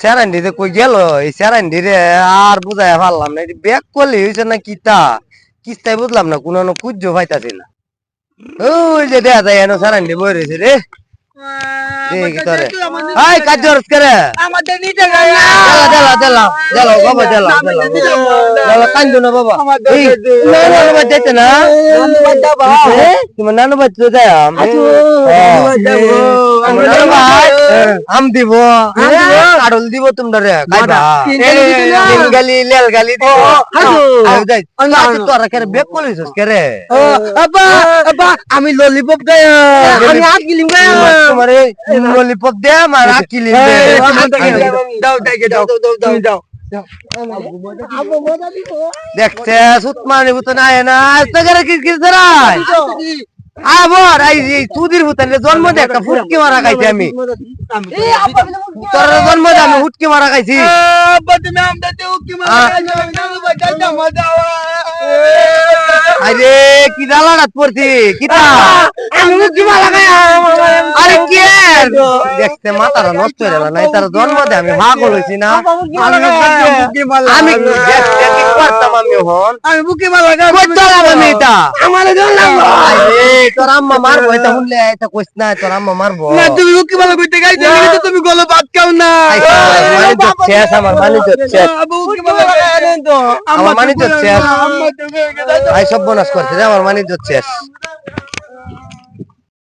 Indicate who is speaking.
Speaker 1: স্যারান্ডি রে কই গেল? এই স্যারান্ডি আর বুঝাই পারলাম না। ব্যাক করলে হয়েছে না কিতা? কিস্তাই বুঝলাম না কোন কুজ্জ পাইতাছি না। ওই যে দেখা যায় এনো স্যারান্ডি বই রয়েছে রে। তোমার নানু বাচ্চা যায় আম ভাই আম দিব কাডল দিব তোমরা গালি লেল গালি তোরা করে বেক করে?
Speaker 2: আমি ললিপপ গায়। আমি গিলিম গায়।
Speaker 1: তোমার ললিপপ দে আমার আকিলি দে।
Speaker 2: দাও দাও দাও দাও দাও
Speaker 1: দেখতে সুতমানি বুতন আয় না তো কি? আবার তুদির বুতন জন্ম দে একটা ফুটকি মারা খাইছি আমি তোর জন্ম দে আমি ফুটকি মারা খাইছি
Speaker 2: কি
Speaker 1: আরে পড়ছি কিতা
Speaker 2: আমি মারা
Speaker 1: আরে কি? দেখতে মাথাটা নষ্ট হয়ে গেল না তার জন্ম দে আমি পাগল হইছি না আমি দেখতে কি করতাম আমি হন
Speaker 2: আমি বুকে মারা
Speaker 1: আমি এটা
Speaker 2: আমার জন লাগল
Speaker 1: আরে তোর আম্মা মারবো এটা শুনলে এটা না তোর আম্মা মারবো
Speaker 2: না তুমি মারা কইতে গাইতে তো তুমি গলো ভাত খাও না
Speaker 1: শেষ আমার মানিজ্য শেষ
Speaker 2: আবু বুকে মারা তো
Speaker 1: শেষ আই সব বোনাস করছে রে আমার তো শেষ